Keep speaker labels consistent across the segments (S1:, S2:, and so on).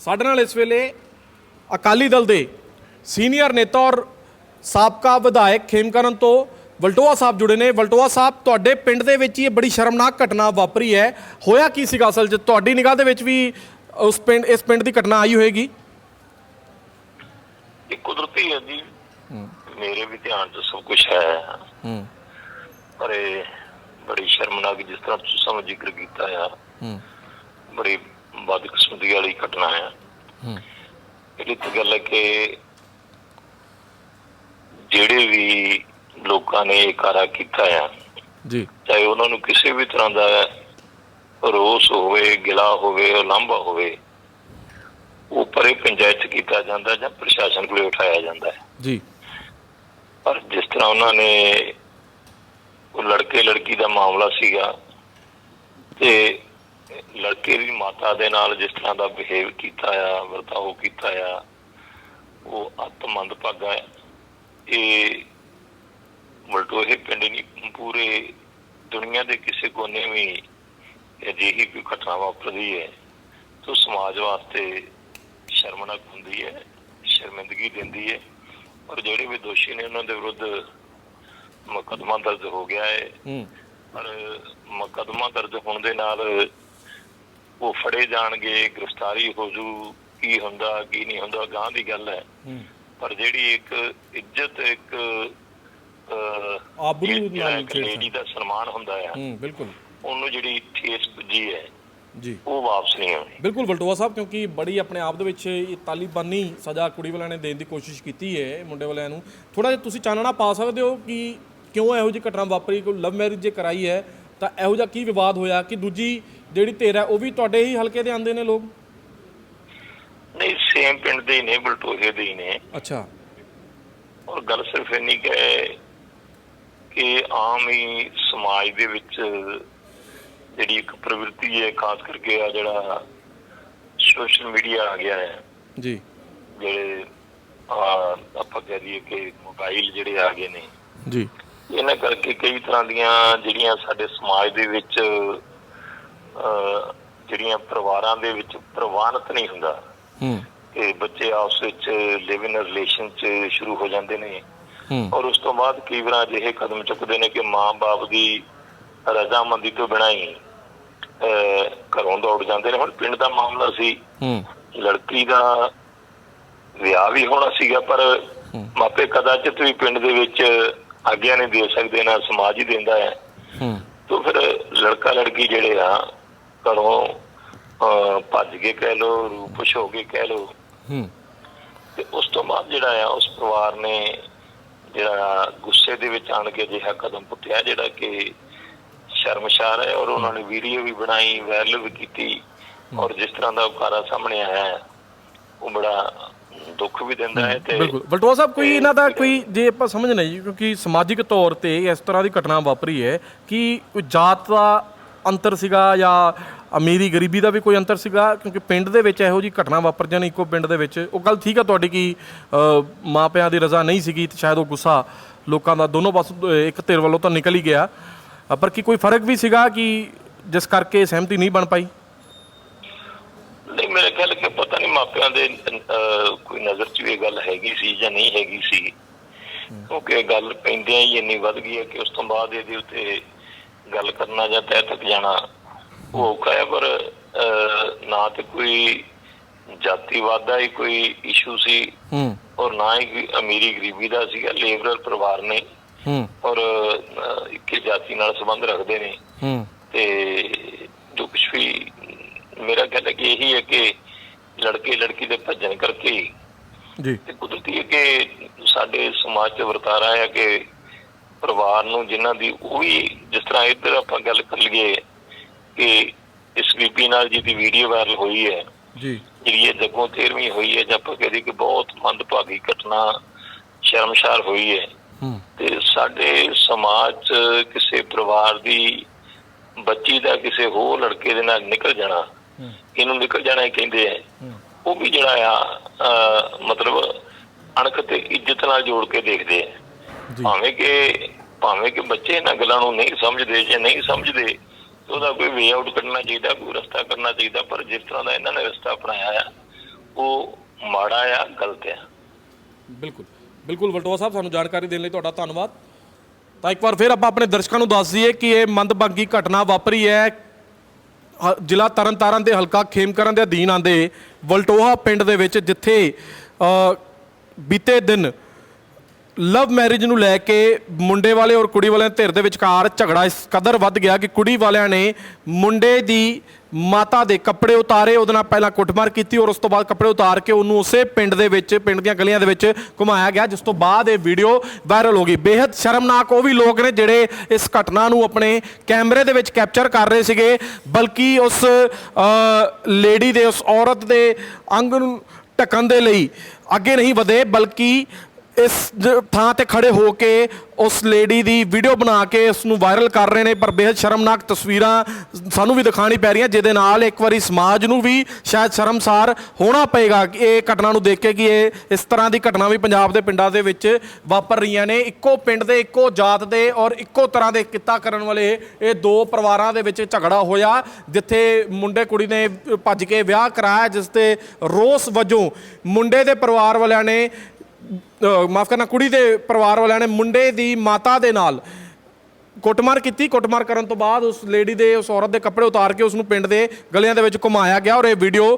S1: ਸਾਡੇ ਨਾਲ ਇਸ ਵੇਲੇ ਅਕਾਲੀ ਦਲ ਦੇ ਸੀਨੀਅਰ ਨੇਤਾ ਔਰ ਸਾਬਕਾ ਵਿਧਾਇਕ ਖੇਮਕਰਨ ਤੋਂ ਵਲਟੋਆ ਸਾਹਿਬ ਜੁੜੇ ਨੇ। ਵਲਟੋਆ ਸਾਹਿਬ ਤੁਹਾਡੇ ਪਿੰਡ ਦੇ ਵਿੱਚ ਹੀ ਇਹ ਬੜੀ ਸ਼ਰਮਨਾਕ ਘਟਨਾ ਵਾਪਰੀ ਹੈ। ਹੋਇਆ ਕੀ ਸੀਗਾ ਅਸਲ 'ਚ? ਤੁਹਾਡੀ ਨਿਗਾਹ ਦੇ ਵਿੱਚ ਵੀ ਉਸ ਪਿੰਡ ਇਸ ਪਿੰਡ ਦੀ ਘਟਨਾ ਆਈ ਹੋਏਗੀ?
S2: ਇਹ ਕੁਦਰਤੀ ਹੈ ਜੀ। ਮੇਰੇ ਵੀ ਧਿਆਨ 'ਚ ਸਭ ਕੁਝ ਹੈ।
S1: ਹੂੰ।
S2: ਪਰ ਇਹ ਬੜੀ ਸ਼ਰਮਨਾਕ ਜਿਸ ਤਰ੍ਹਾਂ ਤੁਸੀਂ ਸਮਝ ਜ਼ਿਕਰ ਕੀਤਾ ਆ।
S1: ਹੂੰ।
S2: ਬੜੀ ਬਦਕਿਸਮਤੀ ਵਾਲੀ ਘਟਨਾ ਹੈ।
S1: ਹੂੰ।
S2: ਇਹਦੀ ਤਾਂ ਗੱਲ ਹੈ ਕਿ ਜਿਹੜੇ ਵੀ ਲੋਕਾਂ ਨੇ ਇਹ ਕਾਰਾ ਕੀਤਾ ਆ
S1: ਜੀ।
S2: ਚਾਹੇ ਉਹਨਾਂ ਨੂੰ ਕਿਸੇ ਵੀ ਤਰ੍ਹਾਂ ਦਾ ਰੋਸ ਹੋਵੇ ਗਿਲਾ ਹੋਵੇ ਉਲੰਭਾ ਹੋਵੇ ਉਹ ਪਰੇ ਪੰਚਾਇਤ ਕੀਤਾ ਜਾਂਦਾ ਜਾਂ ਪ੍ਰਸ਼ਾਸਨ ਕੋਲੇ ਉਠਾਇਆ ਜਾਂਦਾ ਹੈ।
S1: ਜੀ।
S2: ਪਰ ਜਿਸ ਤਰ੍ਹਾਂ ਉਹਨਾਂ ਨੇ ਉਹ ਲੜਕੇ ਲੜਕੀ ਦਾ ਮਾਮਲਾ ਸੀਗਾ ਤੇ ਲੜਕੇ ਦੀ ਮਾਤਾ ਦੇ ਨਾਲ ਜਿਸ ਤਰ੍ਹਾਂ ਦਾ ਬਿਹੇਵ ਕੀਤਾ ਆ ਵਰਤਾਓ ਕੀਤਾ ਆ ਉਹ ਅਤਮੰਦ ਭਾਗਾ ਹੈ। ਇਹ ਮਲਟੋਹੇ ਪਿੰਡ ਨਹੀਂ ਪੂਰੇ ਦੁਨੀਆ ਦੇ ਕਿਸੇ ਕੋਨੇ ਵੀ ਅਜਿਹੀ ਕੋਈ ਘਟਨਾ ਵਾਪਰਦੀ ਹੈ ਤਾਂ ਸਮਾਜ ਵਾਸਤੇ ਸ਼ਰਮਨਾਕ ਹੁੰਦੀ ਹੈ ਸ਼ਰਮਿੰਦਗੀ ਦਿੰਦੀ ਹੈ। ਔਰ ਜਿਹੜੇ ਵੀ ਦੋਸ਼ੀ ਨੇ ਉਹਨਾਂ ਦੇ ਵਿਰੁੱਧ ਮੁਕੱਦਮਾ ਦਰਜ ਹੋ ਗਿਆ ਹੈ।
S1: ਹੂੰ।
S2: ਪਰ ਮੁਕੱਦਮਾ ਦਰਜ ਹੋਣ ਦੇ ਨਾਲ ਉਹ ਫੜੇ ਜਾਣਗੇ ਗ੍ਰਿਫਤਾਰੀ ਹੋ ਜੂ ਕੀ ਹੁੰਦਾ ਕੀ ਨਹੀਂ ਹੁੰਦਾ ਗਾਂ ਦੀ ਗੱਲ ਹੈ।
S1: ਹੂੰ।
S2: ਪਰ ਜਿਹੜੀ ਇੱਕ ਇੱਜ਼ਤ ਇੱਕ
S1: ਆਬਰੂ
S2: ਜਿਹੜਾ
S1: ਨਾਲ।
S2: ਲੇਡੀ ਦਾ ਸਨਮਾਨ ਹੁੰਦਾ ਆ
S1: ਹੂੰ ਬਿਲਕੁਲ।
S2: ਉਹਨੂੰ ਜਿਹੜੀ ਠੇਸ ਵੱਜੀ ਹੈ
S1: ਜੀ।
S2: ਉਹ ਵਾਪਸ ਨਹੀਂ ਆਉਣੀ।
S1: ਬਿਲਕੁਲ ਵਲਟੋਆ ਸਾਹਿਬ ਕਿਉਂਕਿ ਬੜੀ ਆਪਣੇ ਆਪ ਦੇ ਵਿੱਚ ਇਹ ਤਾਲਿਬਾਨੀ ਸਜ਼ਾ ਕੁੜੀ ਵਾਲਿਆਂ ਨੇ ਦੇਣ ਦੀ ਕੋਸ਼ਿਸ਼ ਕੀਤੀ ਹੈ ਮੁੰਡੇ ਵਾਲਿਆਂ ਨੂੰ। ਥੋੜਾ ਜਿਹਾ ਤੁਸੀਂ ਚਾਨਣਾ ਪਾ ਸਕਦੇ ਹੋ ਕਿ ਕਿਉਂ ਇਹੋ ਜਿਹੀ ਘਟਨਾ ਵਾਪਰੀ ਕੋਈ ਲਵ ਮੈਰਿਜ ਜੇ ਕਰਾਈ ਹੈ ਤਾਂ ਇਹੋ ਜਿਹਾ ਕੀ ਵਿਵਾਦ ਹੋਇਆ ਕਿ ਦੂਜੀ ਜਿਹੜੀ ਧਿਰ ਹੈ ਉਹ ਵੀ ਤੁਹਾਡੇ ਹੀ ਹਲਕੇ ਦੇ ਆਂਦੇ ਨੇ ਲੋਕ?
S2: ਨਹੀਂ ਸੇਮ ਪਿੰਡ ਦੇ ਹੀ ਨੇ ਬਲਟੋਹੇ ਦੇ ਹੀ ਨੇ।
S1: ਅੱਛਾ।
S2: ਔਰ ਗੱਲ ਸਿਰਫ ਇੰਨੀ ਕਿ ਕਿ ਆਮ ਹੀ ਸਮਾਜ ਦੇ ਵਿੱਚ ਜਿਹੜੀ ਇੱਕ ਪ੍ਰਵਿਰਤੀ ਹੈ ਖਾਸ ਕਰਕੇ ਆ ਜਿਹੜਾ ਸੋਸ਼ਲ ਮੀਡੀਆ ਆ ਗਿਆ ਹੈ।
S1: ਜੀ।
S2: ਜਿਹੜੇ ਆ, ਆਪਾਂ ਕਹਿ ਦਈਏ ਕਿ ਮੋਬਾਈਲ ਜਿਹੜੇ ਆ ਗਏ ਨੇ।
S1: ਜੀ।
S2: ਇਹਨਾਂ ਕਰਕੇ ਕਈ ਤਰ੍ਹਾਂ ਦੀਆਂ ਜਿਹੜੀਆਂ ਸਾਡੇ ਸਮਾਜ ਦੇ ਵਿੱਚ ਜਿਹੜੀਆਂ ਪਰਿਵਾਰਾਂ ਦੇ ਵਿੱਚ ਪ੍ਰਵਾਨਿਤ ਨਹੀਂ ਹੁੰਦਾ।
S1: ਹੂੰ।
S2: ਕਿ ਬੱਚੇ ਆਪਸ ਵਿੱਚ ਲਿਵ ਇਨ ਰਿਲੇਸ਼ਨ ਚ ਸ਼ੁਰੂ ਹੋ ਜਾਂਦੇ ਨੇ। ਔਰ ਉਸ ਤੋਂ ਬਾਅਦ ਕਈ ਵਾਰ ਅਜਿਹੇ ਕਦਮ ਚੁੱਕਦੇ ਨੇ ਕਿ ਮਾਂ-ਬਾਪ ਦੀ ਰਜ਼ਾਮੰਦੀ ਤੋਂ ਬਿਨਾਂ ਹੀ ਘਰੋਂ ਦੌੜ ਜਾਂਦੇ ਨੇ। ਹੁਣ ਪਿੰਡ ਦਾ ਮਾਮਲਾ ਸੀ।
S1: ਹੂੰ।
S2: ਲੜਕੀ ਦਾ ਵਿਆਹ ਵੀ ਹੋਣਾ ਸੀਗਾ ਪਰ ਮਾਪੇ ਕਦਾਚਿਤ ਵੀ ਪਿੰਡ ਦੇ ਵਿੱਚ ਆਗਿਆ ਨਹੀਂ ਦੇ ਸਕਦੇ ਨਾ ਸਮਾਜ ਹੀ ਦਿੰਦਾ ਹੈ।
S1: ਹੂੰ।
S2: ਤੋਂ ਫਿਰ ਲੜਕਾ ਲੜਕੀ ਜਿਹੜੇ ਆ ਘਰੋਂ ਭੱਜ ਕੇ ਕਹਿ ਲੋ ਰੂਪਸ਼ ਹੋ ਕੇ ਕਹਿ ਲੋ
S1: ਹੂੰ।
S2: ਤੇ ਉਸ ਤੋਂ ਬਾਅਦ ਜਿਹੜਾ ਆ ਉਸ ਪਰਿਵਾਰ ਨੇ ਜਿਹੜਾ ਗੁੱਸੇ ਦੇ ਵਿੱਚ ਆਣ ਕੇ ਅਜਿਹਾ ਕਦਮ ਪੁੱਟਿਆ ਜਿਹੜਾ ਕਿ ਸ਼ਰਮਸ਼ਾਰ ਹੈ ਔਰ ਉਹਨਾਂ ਨੇ ਵੀਡੀਓ ਵੀ ਬਣਾਈ ਵਾਇਰਲ ਵੀ ਕੀਤੀ ਔਰ ਜਿਸ ਤਰ੍ਹਾਂ ਦਾ ਉਕਾਰਾ ਸਾਹਮਣੇ ਆਇਆ ਹੈ, ਉਹ ਬੜਾ ਦੁੱਖ ਵੀ ਦਿੰਦਾ ਹੈ ਤੇ
S1: ਬਿਲਕੁਲ। ਵਲਟੋਆ ਸਾਹਿਬ ਕੋਈ ਇਹਨਾਂ ਦਾ ਕੋਈ ਜੇ ਆਪਾਂ ਸਮਝਣਾ ਜੀ ਕਿਉਂਕਿ ਸਮਾਜਿਕ ਤੌਰ ਤੇ ਇਸ ਤਰ੍ਹਾਂ ਦੀ ਘਟਨਾ ਵਾਪਰੀ ਹੈ ਕਿ ਕੋਈ ਜਾਤ ਦਾ ਅੰਤਰ ਸੀਗਾ ਜਾਂ ਅਮੀਰੀ ਗਰੀਬੀ ਦਾ ਵੀ ਕੋਈ ਅੰਤਰ ਸੀਗਾ? ਕਿਉਂਕਿ ਪਿੰਡ ਦੇ ਵਿੱਚ ਇਹੋ ਜੀ ਘਟਨਾ ਵਾਪਰ ਜਾਣੀ ਇੱਕੋ ਪਿੰਡ ਦੇ ਵਿੱਚ। ਉਹ ਗੱਲ ਠੀਕ ਆ ਤੁਹਾਡੀ ਕਿ ਮਾਪਿਆਂ ਦੀ ਰਜ਼ਾ ਨਹੀਂ ਸੀਗੀ ਤੇ ਸ਼ਾਇਦ ਉਹ ਗੁੱਸਾ ਲੋਕਾਂ ਦਾ ਦੋਨੋਂ ਪਾਸੋਂ ਇੱਕ ਧਿਰ ਵੱਲੋਂ ਤਾਂ ਨਿਕਲ ਹੀ ਗਿਆ। ਪਰ ਕੀ ਕੋਈ ਫ਼ਰਕ ਵੀ ਸੀਗਾ ਕਿ ਜਿਸ ਕਰਕੇ ਸਹਿਮਤੀ ਨਹੀਂ ਬਣ ਪਾਈ?
S2: ਨਹੀਂ ਮੇਰੇ ਖਿਆਲ ਕਿ ਪਤਾ ਨਹੀਂ ਮਾਪਿਆਂ ਦੇ ਕੋਈ ਨਜ਼ਰ 'ਚ ਵੀ ਇਹ ਗੱਲ ਹੈਗੀ ਸੀ ਜਾਂ ਨਹੀਂ ਹੈਗੀ ਸੀ। ਕਿਉਂਕਿ ਗੱਲ ਪੈਂਦਿਆਂ ਹੀ ਇੰਨੀ ਵੱਧ ਗਈ ਹੈ ਕਿ ਉਸ ਤੋਂ ਬਾਅਦ ਇਹਦੇ ਉੱਤੇ ਗੱਲ ਕਰਨਾ ਜਾਂ ਤਹਿ ਤੱਕ ਜਾਣਾ ਉਹ ਔਖਾ ਹੈ ਪਰ ਨਾ ਤੇ ਕੋਈ ਜਾਤੀਵਾਦ ਦਾ ਹੀ ਕੋਈ ਇਸ਼ੂ ਸੀ
S1: ਹੂੰ।
S2: ਔਰ ਨਾ ਹੀ ਅਮੀਰੀ ਗਰੀਬੀ ਦਾ ਸੀਗਾ ਲੇਬਰਲ ਪਰਿਵਾਰ ਨੇ।
S1: ਹੂੰ।
S2: ਔਰ ਇੱਕੇ ਜਾਤੀ ਨਾਲ ਸੰਬੰਧ ਰੱਖਦੇ ਨੇ।
S1: ਹੂੰ।
S2: ਤੇ ਜੋ ਕੁਛ ਵੀ ਮੇਰਾ ਹੈ ਕਿ ਇਹੀ ਹੈ ਕਿ ਲੜਕੇ ਲੜਕੀ ਦੇ ਭੱਜਣ ਕਰਕੇ
S1: ਜੀ।
S2: ਤੇ ਕੁਦਰਤੀ ਹੈ ਕਿ ਸਾਡੇ ਸਮਾਜ 'ਚ ਵਰਤਾਰਾ ਹੈ ਕਿ ਪਰਿਵਾਰ ਨੂੰ ਜਿਨ੍ਹਾਂ ਦੀ ਉਹ ਵੀ ਜਿਸ ਤਰ੍ਹਾਂ ਇੱਧਰ ਆਪਾਂ ਗੱਲ ਕਰ ਲਈਏ ਕਿ ਇਸ ਬੀਬੀ ਨਾਲ ਜਿਹਦੀ ਵੀਡੀਓ ਵਾਇਰਲ ਹੋਈ ਹੈ
S1: ਜੀ।
S2: ਜਿਹੜੀ ਇਹ ਜੱਗੋਂ 13ਵੀਂ ਹੋਈ ਹੈ ਜਾਂ ਆਪਾਂ ਕਹਦੇ ਕਿ ਬਹੁਤ ਮੰਦਭਾਗੀ ਘਟਨਾ ਸ਼ਰਮਸ਼ਾਰ ਹੋਈ ਹੈ। ਤੇ ਸਾਡੇ ਸਮਾਜ 'ਚ ਕਿਸੇ ਪਰਿਵਾਰ ਦੀ ਬੱਚੀ ਦਾ ਕਿਸੇ ਹੋਰ ਲੜਕੇ ਦੇ ਨਾਲ ਨਿਕਲ ਜਾਣਾ ਇਹਨੂੰ ਨਿਕਲ ਜਾਣਾ ਹੀ ਕਹਿੰਦੇ ਆ। ਉਹ ਵੀ ਜਿਹੜਾ ਆ ਮਤਲਬ ਅਣਖ ਤੇ ਇੱਜ਼ਤ ਨਾਲ ਜੋੜ ਕੇ ਦੇਖਦੇ ਆ। ਭਾਵੇਂ ਕਿ ਭਾਵੇਂ ਕਿ ਬੱਚੇ ਇਹਨਾਂ ਗੱਲਾਂ ਨੂੰ ਨਹੀਂ ਸਮਝਦੇ ਜੇ ਨਹੀਂ ਸਮਝਦੇ ਉਹਦਾ ਕੋਈ ਵੇ ਆਊਟ ਕੱਢਣਾ ਚਾਹੀਦਾ ਕੋਈ ਰਸਤਾ ਕਰਨਾ ਚਾਹੀਦਾ ਪਰ ਜਿਸ ਤਰ੍ਹਾਂ ਦਾ ਇਹਨਾਂ ਨੇ ਰਸਤਾ ਅਪਣਾਇਆ ਆ ਉਹ ਮਾੜਾ ਆ ਗਲਤ ਆ।
S1: ਬਿਲਕੁਲ ਬਿਲਕੁਲ ਵਲਟੋਆ ਸਾਹਿਬ ਸਾਨੂੰ ਜਾਣਕਾਰੀ ਦੇਣ ਲਈ ਤੁਹਾਡਾ ਧੰਨਵਾਦ। ਤਾਂ ਇੱਕ ਵਾਰ ਫਿਰ ਆਪਾਂ ਆਪਣੇ ਦਰਸ਼ਕਾਂ ਨੂੰ ਦੱਸ ਦਈਏ ਕਿ ਇਹ ਮੰਦਭਾਗੀ ਘਟਨਾ ਵਾਪਰੀ ਹੈ ਜ਼ਿਲ੍ਹਾ ਤਰਨਤਾਰਨ ਦੇ ਹਲਕਾ ਖੇਮਕਰਨ ਦੇ ਅਧੀਨ ਆਂਦੇ ਵਲਟੋਹਾ ਪਿੰਡ ਦੇ ਵਿੱਚ ਜਿੱਥੇ ਬੀਤੇ ਦਿਨ ਲਵ ਮੈਰਿਜ ਨੂੰ ਲੈ ਕੇ ਮੁੰਡੇ ਵਾਲੇ ਔਰ ਕੁੜੀ ਵਾਲਿਆਂ ਧਿਰ ਦੇ ਵਿਚਕਾਰ ਝਗੜਾ ਇਸ ਕਦਰ ਵੱਧ ਗਿਆ ਕਿ ਕੁੜੀ ਵਾਲਿਆਂ ਨੇ ਮੁੰਡੇ ਦੀ ਮਾਤਾ ਦੇ ਕੱਪੜੇ ਉਤਾਰੇ, ਉਹਦੇ ਨਾਲ ਪਹਿਲਾਂ ਕੁੱਟਮਾਰ ਕੀਤੀ ਔਰ ਉਸ ਤੋਂ ਬਾਅਦ ਕੱਪੜੇ ਉਤਾਰ ਕੇ ਉਹਨੂੰ ਉਸੇ ਪਿੰਡ ਦੇ ਵਿੱਚ, ਪਿੰਡ ਦੀਆਂ ਗਲੀਆਂ ਦੇ ਵਿੱਚ ਘੁਮਾਇਆ ਗਿਆ, ਜਿਸ ਤੋਂ ਬਾਅਦ ਇਹ ਵੀਡੀਓ ਵਾਇਰਲ ਹੋ ਗਈ। ਬੇहद ਸ਼ਰਮਨਾਕ ਉਹ ਵੀ ਲੋਕ ਨੇ ਜਿਹੜੇ ਇਸ ਘਟਨਾ ਨੂੰ ਆਪਣੇ ਕੈਮਰੇ ਦੇ ਵਿੱਚ ਕੈਪਚਰ ਕਰ ਰਹੇ ਸੀਗੇ, ਬਲਕਿ ਉਸ ਲੇਡੀ ਦੇ, ਉਸ ਔਰਤ ਦੇ ਅੰਗ ਨੂੰ ਢੱਕਣ ਦੇ ਲਈ ਅੱਗੇ ਨਹੀਂ ਵਧੇ, ਬਲਕਿ ਇਸ ਜ- ਥਾਂ ਤੇ ਖੜੇ ਹੋ ਕੇ ਉਸ ਲੇਡੀ ਦੀ ਵੀਡੀਓ ਬਣਾ ਕੇ ਉਸ ਨੂੰ ਵਾਇਰਲ ਕਰ ਰਹੇ ਨੇ, ਪਰ ਬੇहद ਸ਼ਰਮਨਾਕ ਤਸਵੀਰਾਂ ਸਾਨੂੰ ਵੀ ਦਿਖਾਣੀ ਪੈ ਰਹੀਆਂ, ਜਿਹਦੇ ਨਾਲ ਇੱਕ ਵਾਰੀ ਸਮਾਜ ਨੂੰ ਵੀ ਸ਼ਾਇਦ ਸ਼ਰਮਸਾਰ ਹੋਣਾ ਪਏਗਾ। ਕਿ ਇਹ ਘਟਨਾ ਨੂੰ ਦੇਖ ਕੇ ਕਿ ਇਹ ਇਸ ਤਰ੍ਹਾਂ ਦੀ ਘਟਨਾ ਵੀ ਪੰਜਾਬ ਦੇ ਪਿੰਡਾਂ ਦੇ ਵਿੱਚ ਵਾਪਰ ਰਹੀਆਂ ਨੇ। ਇੱਕੋ ਪਿੰਡ ਦੇ, ਇੱਕੋ ਜਾਤ ਦੇ ਔਰ ਇੱਕੋ ਤਰ੍ਹਾਂ ਦੇ ਕਿੱਤਾ ਕਰਨ ਵਾਲੇ ਇਹ ਦੋ ਪਰਿਵਾਰਾਂ ਦੇ ਵਿੱਚ ਝਗੜਾ ਹੋਇਆ, ਜਿੱਥੇ ਮੁੰਡੇ ਕੁੜੀ ਨੇ ਭੱਜ ਕੇ ਵਿਆਹ ਕਰਾਇਆ, ਜਿਸ ਤੇ ਰੋਸ ਵਜੋਂ ਮੁੰਡੇ ਦੇ ਪਰਿਵਾਰ ਵਾਲਿਆਂ ਨੇ ਮਾਫ ਕਰਨਾ ਕੁੜੀ ਦੇ ਪਰਿਵਾਰ ਵਾਲਿਆਂ ਨੇ ਮੁੰਡੇ ਦੀ ਮਾਤਾ ਦੇ ਨਾਲ ਕੁੱਟਮਾਰ ਕੀਤੀ ਕੁੱਟਮਾਰ ਕਰਨ ਤੋਂ ਬਾਅਦ ਉਸ ਲੇਡੀ ਦੇ ਉਸ ਔਰਤ ਦੇ ਕੱਪੜੇ ਉਤਾਰ ਕੇ ਉਸ ਨੂੰ ਪਿੰਡ ਦੇ ਗਲੀਆਂ ਦੇ ਵਿੱਚ ਘੁਮਾਇਆ ਗਿਆ ਔਰ ਇਹ ਵੀਡੀਓ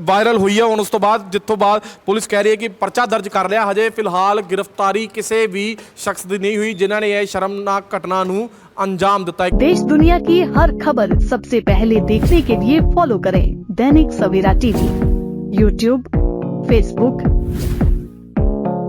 S1: ਵਾਇਰਲ ਹੋਈ ਹੈ ਹੁਣ ਉਸ ਤੋਂ ਬਾਅਦ ਜਿੱਥੋਂ ਬਾਅਦ ਪੁਲਿਸ ਕਹਿ ਰਹੀ ਹੈ ਕਿ ਪਰਚਾ ਦਰਜ ਕਰ ਲਿਆ ਹਜੇ ਫਿਲਹਾਲ ਗ੍ਰਿਫਤਾਰੀ ਕਿਸੇ ਵੀ ਸ਼ਖਸ ਦੀ ਨਹੀਂ ਹੋਈ ਜਿਨ੍ਹਾਂ ਨੇ ਇਹ ਸ਼ਰਮਨਾਕ ਘਟਨਾ ਨੂੰ ਅੰਜਾਮ ਦਿੱਤਾ ਹੈ
S3: देश दुनिया की हर खबर सबसे पहले देखने के लिए फॉलो करें Dainik Savera TV YouTube Facebook